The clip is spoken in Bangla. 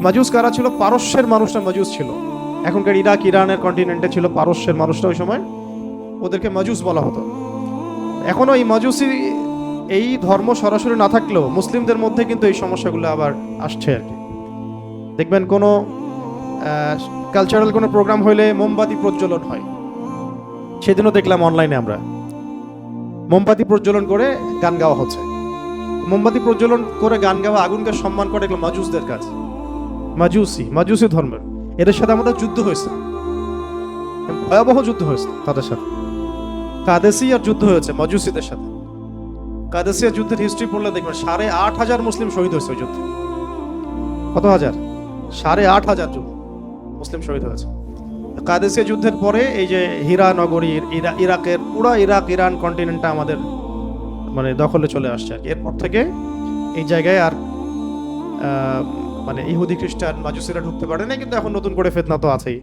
মাজুস কারা ছিল? পারস্যের মানুষরা মাজুস ছিল। এখনকার ইরাক, ইরানের কন্টিনেন্টে ছিল পারস্যের মানুষরা ওই সময়। ওদেরকে মাজুস বলা হতো। এখনও এই মাজুসি এই ধর্ম সরাসরি না থাকলেও মুসলিমদের মধ্যে কিন্তু এই সমস্যাগুলো আবার আসছে আর কি। দেখবেন কোনো কালচারাল কোনো প্রোগ্রাম হইলে মোমবাতি প্রজ্বলন হয়। সেদিনও দেখলাম অনলাইনে আমরা। মোমবাতি প্রজ্বলন করে গান গাওয়া হচ্ছে। মোমবাতি প্রজ্বলন করে গান গাওয়া আগুনকে সম্মান করে এগুলো মাজুসদের কাজ। মাজুসি মাজুসি ধর্মের। এদের সাথে আমাদের যুদ্ধ হয়েছে। ভয়াবহ যুদ্ধ হয়েছে তাদের সাথে। কাদেসিয়ার যুদ্ধ হয়েছে মাজুসিদের সাথে। কাদেসিয়া যুদ্ধের হিস্ট্রি পড়লে দেখবেন সাড়ে আট হাজার মুসলিম শহীদ হয়েছে ওই যুদ্ধে। কত হাজার? সাড়ে আট হাজার যুদ্ধ মুসলিম শহীদ হয়েছে। কাদেসিয়া যুদ্ধের পরে এই যে হীরা নগরী, ইরা- ইরাকের পুরো ইরাক, ইরান কন্টিনেন্টটা আমাদের মানে দখলে চলে আসছে আর। এরপর থেকে এই জায়গায় আর মানে ইহুদি খ্রিস্টান মাজুসিরা ঢুকতে পারে না কিন্তু এখন নতুন করে ফেতনা তো আছেই।